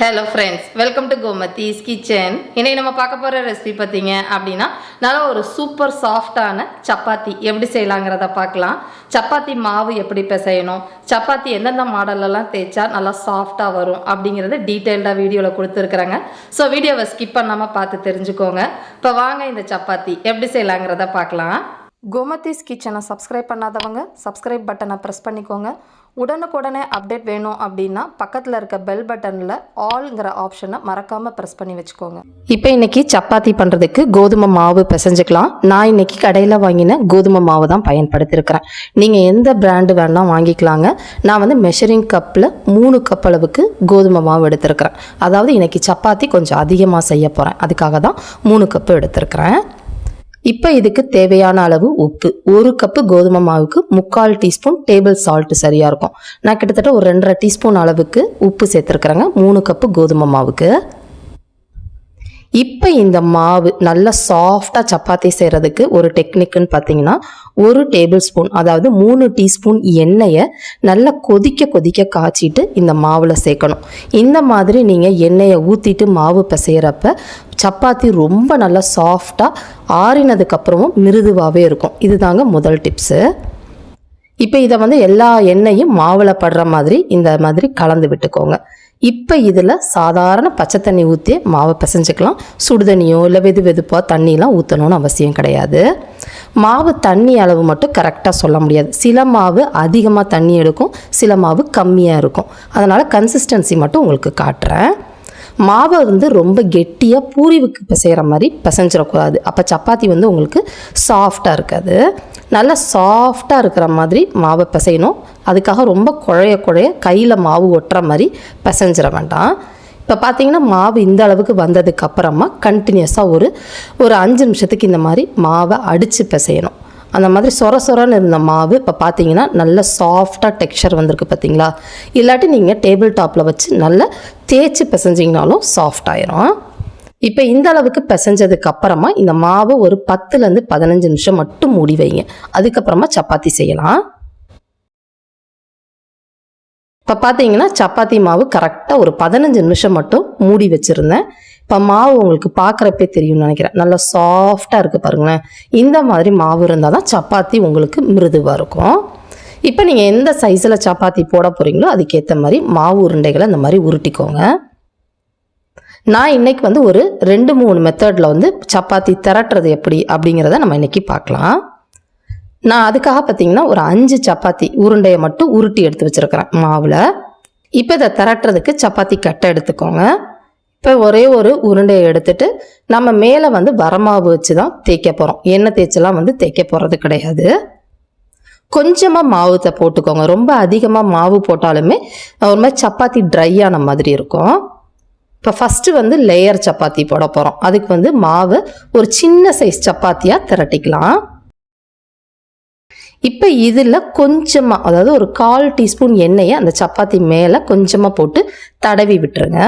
Hello friends welcome to Gomathi's kitchen இன்னைக்கு நம்ம பார்க்க போகிற ரெசிபி பார்த்தீங்க அப்படின்னா நல்லா ஒரு சூப்பர் சாஃப்டான சப்பாத்தி எப்படி செய்யலாங்கிறத பார்க்கலாம். சப்பாத்தி மாவு எப்படி பிசையணும்? சப்பாத்தி எந்தெந்த மாடலெல்லாம் தேய்ச்சா நல்லா சாஃப்டாக வரும் அப்படிங்கிறத டீட்டெயில்டாக வீடியோவில் கொடுத்துருக்குறாங்க. ஸோ வீடியோவை ஸ்கிப் பண்ணாமல் பார்த்து தெரிஞ்சுக்கோங்க. இப்போ வாங்க இந்த சப்பாத்தி எப்படி செய்யலாங்கிறத பார்க்கலாம். கோமதிஸ் கிச்சனை சப்ஸ்கிரைப் பண்ணாதவங்க சப்ஸ்கிரைப் பட்டனை ப்ரெஸ் பண்ணிக்கோங்க. உடனுக்குடனே அப்டேட் வேணும் அப்படின்னா பக்கத்தில் இருக்க பெல் பட்டனில் ஆல்ங்கிற ஆப்ஷனை மறக்காமல் ப்ரெஸ் பண்ணி வச்சுக்கோங்க. இப்போ இன்றைக்கி சப்பாத்தி பண்ணுறதுக்கு கோதுமை மாவு பிசைஞ்சுக்கலாம். நான் இன்றைக்கி கடையில் வாங்கின கோதுமை மாவு தான் பயன்படுத்தியிருக்கிறேன் நீங்கள் எந்த பிராண்டு வேணால் வாங்கிக்கலாங்க. நான் வந்து மெஷரிங் கப்பில் மூணு கப் அளவுக்கு கோதுமை மாவு எடுத்திருக்கிறேன். அதாவது இன்றைக்கி சப்பாத்தி கொஞ்சம் அதிகமாக செய்ய போகிறேன் அதுக்காக தான் மூணு கப்பு எடுத்திருக்கிறேன். இப்போ இதுக்கு தேவையான அளவு உப்பு. ஒரு கப்பு கோதுமை மாவுக்கு முக்கால் டீஸ்பூன் டேபிள் சால்ட் சரியாக இருக்கும். நான் கிட்டத்தட்ட ஒரு ரெண்டரை டீஸ்பூன் அளவுக்கு உப்பு சேர்த்துருக்குறேங்க. மூணு கப்பு கோதுமை மாவுக்கு. இப்போ இந்த மாவு நல்லா சாஃப்டாக சப்பாத்தி செய்கிறதுக்கு ஒரு டெக்னிக்குன்னு பார்த்தீங்கன்னா ஒரு டேபிள் ஸ்பூன் அதாவது மூணு டீஸ்பூன் எண்ணெயை நல்லா கொதிக்க கொதிக்க காய்ச்சிட்டு இந்த மாவில் சேர்க்கணும். இந்த மாதிரி நீங்கள் எண்ணெயை ஊற்றிட்டு மாவு பிசைகிறப்ப சப்பாத்தி ரொம்ப நல்லா சாஃப்டாக ஆறினதுக்கப்புறமும் மிருதுவாகவே இருக்கும். இதுதாங்க முதல் டிப்ஸு இப்போ இதை வந்து எல்லா எண்ணெயும் மாவில் படுற மாதிரி இந்த மாதிரி கலந்து விட்டுக்கோங்க. இப்போ இதில் சாதாரண பச்சை தண்ணி ஊற்றி மாவை பிசைஞ்சிக்கலாம். சுடுதண்ணியோ இல்லை வெது வெதுப்போ தண்ணியெலாம் ஊற்றணும்னு அவசியம் கிடையாது. மாவு தண்ணி அளவு மட்டும் கரெக்டாக சொல்ல முடியாது. சில மாவு அதிகமாக தண்ணி எடுக்கும் சில மாவு கம்மியாக இருக்கும். அதனால் கன்சிஸ்டன்சி மட்டும் உங்களுக்கு காட்டுறேன். மாவை வந்து ரொம்ப கெட்டியாக பூரிவுக்கு பிசைகிற மாதிரி பிசைஞ்சிடக்கூடாது. அப்போ சப்பாத்தி வந்து உங்களுக்கு சாஃப்டாக இருக்காது. நல்லா சாஃப்டாக இருக்கிற மாதிரி மாவை பிசையணும். அதுக்காக ரொம்ப குழைய குழைய கையில் மாவு ஒட்டுற மாதிரி பிசைஞ்சிட வேண்டாம். இப்போ பார்த்தீங்கன்னா மாவு இந்த அளவுக்கு வந்ததுக்கு அப்புறமா கண்டினியூஸாக ஒரு ஒரு அஞ்சு நிமிஷத்துக்கு இந்த மாதிரி மாவை அடித்து பிசையணும். அந்த மாதிரி சொர சொரன்னு இருந்த மாவு இப்போ பார்த்தீங்கன்னா நல்ல சாஃப்டாக டெக்ஸ்சர் வந்திருக்கு பார்த்தீங்களா இல்லாட்டி நீங்கள் டேபிள் டாப்பில் வச்சு நல்லா தேய்ச்சி பிசைஞ்சிங்கனாலும் சாஃப்ட் ஆயிரும். இப்போ இந்த அளவுக்கு பிசைஞ்சதுக்கு அப்புறமா இந்த மாவை ஒரு பத்துலேருந்து பதினஞ்சு நிமிஷம் மட்டும் மூடி வைங்க. அதுக்கப்புறமா சப்பாத்தி செய்யலாம். இப்போ பார்த்தீங்கன்னா சப்பாத்தி மாவு கரெக்டாக ஒரு பதினஞ்சு நிமிஷம் மட்டும் மூடி வச்சுருந்தேன். இப்போ மாவு உங்களுக்கு பார்க்குறப்பே தெரியும்னு நினைக்கிறேன். நல்லா சாஃப்டாக இருக்குது பாருங்களேன். இந்த மாதிரி மாவு இருந்தால் தான் சப்பாத்தி உங்களுக்கு மிருதுவாக இருக்கும். இப்போ நீங்கள் எந்த சைஸில் சப்பாத்தி போட போகிறீங்களோ அதுக்கேற்ற மாதிரி மாவு உருண்டைகளை இந்த மாதிரி உருட்டிக்கோங்க. நான் இன்றைக்கி வந்து ஒரு ரெண்டு மூணு மெத்தடில் வந்து சப்பாத்தி திரட்டுறது எப்படி அப்படிங்கிறத நம்ம இன்றைக்கி பார்க்கலாம். நான் அதுக்காக பார்த்தீங்கன்னா ஒரு அஞ்சு சப்பாத்தி உருண்டையை மட்டும் உருட்டி எடுத்து வச்சுருக்கிறேன். மாவில். இப்போ இதை திரட்டுறதுக்கு சப்பாத்தி கட்டை எடுத்துக்கோங்க. இப்போ ஒரே ஒரு உருண்டையை எடுத்துட்டு நம்ம மேலே வந்து வரமாவு வச்சு தான் தேய்க்க போகிறோம் எண்ணெய் தேய்ச்செல்லாம் வந்து தேய்க்க போகிறது கிடையாது. கொஞ்சமாக மாவுத்தை போட்டுக்கோங்க. ரொம்ப அதிகமாக மாவு போட்டாலுமே ஒரு மாதிரி சப்பாத்தி ட்ரை ஆன மாதிரி இருக்கும். இப்போ ஃபஸ்ட்டு வந்து லேயர் சப்பாத்தி போட போகிறோம் அதுக்கு வந்து மாவு ஒரு சின்ன சைஸ் சப்பாத்தியாக திரட்டிக்கலாம். இப்போ இதில் கொஞ்சமாக அதாவது ஒரு கால் டீஸ்பூன் எண்ணெயை அந்த சப்பாத்தி மேலே கொஞ்சமாக போட்டு தடவி விட்டுருங்க.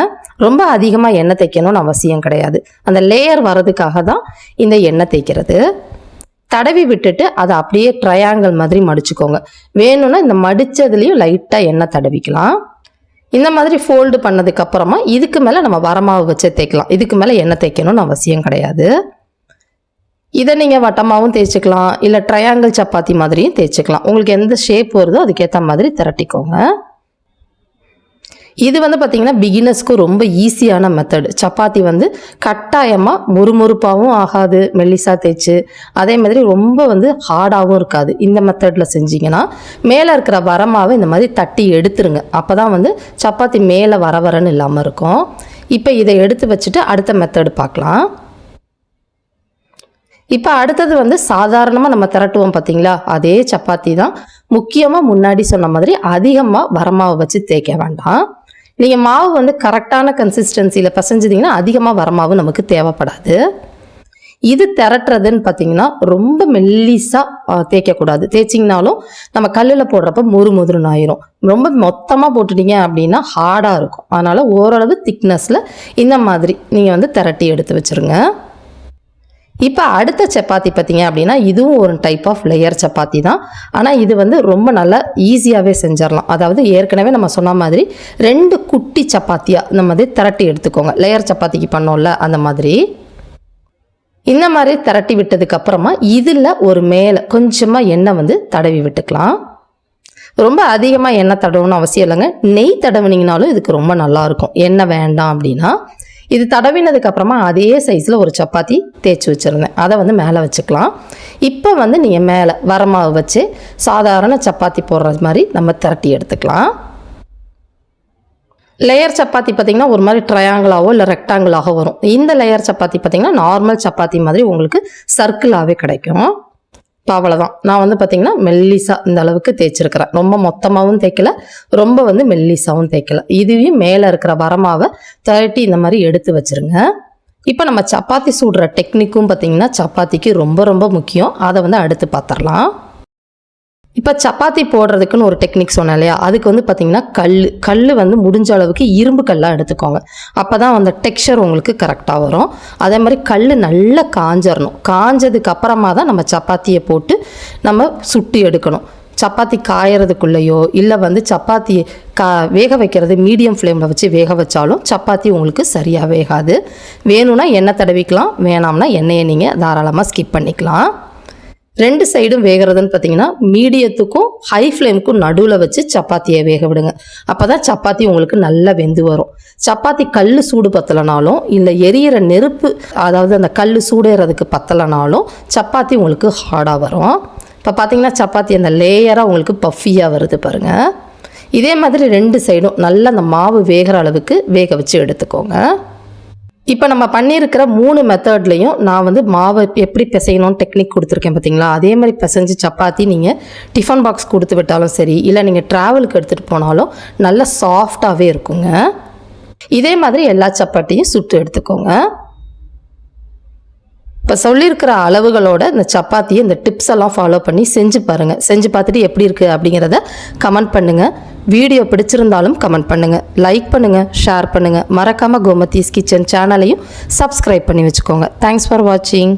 ரொம்ப அதிகமாக எண்ணெய் தேய்க்கணும்னு அவசியம் கிடையாது. அந்த லேயர் வர்றதுக்காக தான் இந்த எண்ணெய் தேய்க்கிறது. தடவி விட்டுட்டு அதை அப்படியே ட்ரையாங்கிள் மாதிரி மடிச்சுக்கோங்க. வேணும்னா இந்த மடித்ததுலேயும் லைட்டாக எண்ணெய் தடவிக்கலாம். இந்த மாதிரி ஃபோல்டு பண்ணதுக்கப்புறமா இதுக்கு மேலே நம்ம வரமாவு வச்சு தேய்க்கலாம். இதுக்கு மேலே எண்ணெய் தேய்க்கணும்னு அவசியம் கிடையாது. இதை நீங்கள் வட்டமாகவும் தேய்ச்சிக்கலாம் இல்லை ட்ரையாங்கிள் சப்பாத்தி மாதிரியும் தேய்ச்சிக்கலாம். உங்களுக்கு எந்த ஷேப் வருதோ அதுக்கேற்ற மாதிரி திரட்டிக்கோங்க. இது வந்து பார்த்திங்கன்னா பிகினர்ஸ்க்கு ரொம்ப ஈஸியான மெத்தடு சப்பாத்தி வந்து கட்டாயமாக முறுமுறுப்பாகவும் ஆகாது மெல்லிசா தேய்ச்சி. அதே மாதிரி ரொம்ப வந்து ஹார்டாகவும் இருக்காது. இந்த மெத்தடில் செஞ்சீங்கன்னா மேலே இருக்கிற வரமாவை இந்த மாதிரி தட்டி எடுத்துருங்க. அப்போ தான் வந்து சப்பாத்தி மேலே வர வரன்னு இல்லாமல் இருக்கும். இப்போ இதை எடுத்து வச்சுட்டு அடுத்த மெத்தடு பார்க்கலாம். இப்போ அடுத்தது வந்து சாதாரணமாக நம்ம திரட்டுவோம் பார்த்தீங்களா அதே சப்பாத்தி தான். முக்கியமாக முன்னாடி சொன்ன மாதிரி அதிகமாக வரமாவை வச்சு தேய்க்க வேண்டாம். நீங்கள் மாவு வந்து கரெக்டான கன்சிஸ்டன்சியில் பசைஞ்சிட்டிங்கன்னா அதிகமாக வரமாவு நமக்கு தேவைப்படாது. இது திரட்டுறதுன்னு பார்த்தீங்கன்னா ரொம்ப மெல்லிஸாக தேய்க்கக்கூடாது. தேய்ச்சிங்கனாலும் நம்ம கல்லில் போடுறப்ப முறு மொதுருன்னு ஆயிரும். ரொம்ப மொத்தமாக போட்டுட்டீங்க அப்படின்னா ஹார்டாக இருக்கும். அதனால் ஓரளவு திக்னஸில் இந்த மாதிரி நீங்கள் வந்து திரட்டி எடுத்து வச்சுருங்க. இப்போ அடுத்த சப்பாத்தி பார்த்தீங்க அப்படின்னா இதுவும் ஒரு டைப் ஆஃப் லேயர் சப்பாத்தி தான். ஆனால் இது வந்து ரொம்ப நல்லா ஈஸியாகவே செஞ்சிடலாம் அதாவது ஏற்கனவே நம்ம சொன்ன மாதிரி ரெண்டு குட்டி சப்பாத்தியாக இந்த மாதிரி திரட்டி எடுத்துக்கோங்க. லேயர் சப்பாத்திக்கு பண்ணோம்ல அந்த மாதிரி. இந்த மாதிரி திரட்டி விட்டதுக்கு அப்புறமா இதில் ஒரு மேலே கொஞ்சமாக எண்ணெய் வந்து தடவி விட்டுக்கலாம். ரொம்ப அதிகமாக எண்ணெய் தடவணும்னு அவசியம் இல்லைங்க. நெய் தடவினீங்கனாலும் இதுக்கு ரொம்ப நல்லாயிருக்கும் எண்ணெய் வேண்டாம் அப்படின்னா இது தடவினதுக்கு அப்புறமா அதே சைஸில் ஒரு சப்பாத்தி தேய்ச்சி வச்சுருந்தேன். அதை வந்து மேலே வச்சுக்கலாம். இப்போ வந்து நீங்கள் மேலே வரமாவு வச்சு சாதாரண சப்பாத்தி போடுறது மாதிரி நம்ம திரட்டி எடுத்துக்கலாம். லேயர் சப்பாத்தி பார்த்தீங்கன்னா ஒரு மாதிரி ட்ரையாங்கிளாவோ இல்லை ரெக்டாங்கிளாகவோ வரும். இந்த லேயர் சப்பாத்தி பார்த்தீங்கன்னா நார்மல் சப்பாத்தி மாதிரி உங்களுக்கு சர்க்கிளாகவே கிடைக்கும். இப்போ அவ்வளோதான் நான் வந்து பார்த்திங்கன்னா மெல்லிசா இந்த அளவுக்கு தேய்ச்சிருக்கிறேன். ரொம்ப மொத்தமாகவும் தேய்க்கல ரொம்ப வந்து மெல்லிசாவும் தேய்க்கல. இதுவே மேலே இருக்கிற வரமாவை தரட்டி இந்த மாதிரி எடுத்து வச்சிருங்க. இப்போ நம்ம சப்பாத்தி சுடுற டெக்னிக்கும் பார்த்திங்கன்னா சப்பாத்திக்கு ரொம்ப ரொம்ப முக்கியம். அதை வந்து அடுத்து பார்த்துடலாம் இப்போ சப்பாத்தி போடுறதுக்குன்னு ஒரு டெக்னிக் சொன்னேன் இல்லையா? அதுக்கு வந்து பார்த்தீங்கன்னா கல் கல் வந்து முடிஞ்ச அளவுக்கு இரும்பு கல்லாக எடுத்துக்கோங்க. அப்போ தான் அந்த டெக்ஸ்சர் உங்களுக்கு கரெக்டாக வரும். அதே மாதிரி கல் நல்லா காஞ்சிடணும் காஞ்சதுக்கு அப்புறமா தான் நம்ம சப்பாத்தியை போட்டு நம்ம சுட்டி எடுக்கணும். சப்பாத்தி காயறதுக்குள்ளேயோ இல்லை வந்து சப்பாத்தி கா வேக வைக்கிறது மீடியம் ஃப்ளேமில் வச்சு வேக வச்சாலும் சப்பாத்தி உங்களுக்கு சரியாக வேகாது. வேணும்னா எண்ணெய் தடவிக்கலாம். வேணாம்னா எண்ணெயை நீங்கள் தாராளமாக ஸ்கிப் பண்ணிக்கலாம். ரெண்டு சைடும் வேகிறதுன்னு பார்த்தீங்கன்னா மீடியத்துக்கும் ஹை ஃப்ளேமுக்கும் நடுவில் வச்சு சப்பாத்தியை வேக விடுங்க. அப்போ தான் சப்பாத்தி உங்களுக்கு நல்லா வெந்து வரும். சப்பாத்தி கல் சூடு பத்தலைனாலும் இல்லை எரியிற நெருப்பு அதாவது அந்த கல் சூடேறதுக்கு பத்தலைனாலும் சப்பாத்தி உங்களுக்கு ஹார்டாக வரும். இப்போ பார்த்தீங்கன்னா சப்பாத்தி அந்த லேயராக உங்களுக்கு பஃபியாக வருது பாருங்கள் இதே மாதிரி ரெண்டு சைடும் நல்லா அந்த மாவு வேகிற அளவுக்கு வேக வச்சு எடுத்துக்கோங்க. இப்போ நம்ம பண்ணியிருக்கிற மூணு மெத்தட்லையும் நான் வந்து மாவை எப்படி பிசையணும்னு டெக்னிக் கொடுத்துருக்கேன் பார்த்தீங்களா அதே மாதிரி பிசைஞ்சு சப்பாத்தி நீங்கள் டிஃபன் பாக்ஸ் கொடுத்து விட்டாலும் சரி இல்லை நீங்கள் ட்ராவலுக்கு எடுத்துகிட்டு போனாலும் நல்லா சாஃப்டாகவே இருக்குங்க. இதே மாதிரி எல்லா சப்பாத்தியும் சுட்டு எடுத்துக்கோங்க. இப்போ சொல்லியிருக்கிற அளவுகளோட இந்த சப்பாத்தியை இந்த டிப்ஸ் எல்லாம் ஃபாலோ பண்ணி செஞ்சு பாருங்கள் செஞ்சு பார்த்துட்டு எப்படி இருக்குது அப்படிங்கிறத கமெண்ட் பண்ணுங்கள் வீடியோ பிடிச்சிருந்தாலும் கமெண்ட் பண்ணுங்கள் லைக் பண்ணுங்கள் ஷேர் பண்ணுங்கள் மறக்காமல் கோமதீஸ் கிச்சன் சேனலையும் சப்ஸ்கிரைப் பண்ணி வச்சுக்கோங்க. தேங்க்ஸ் ஃபார் வாட்சிங்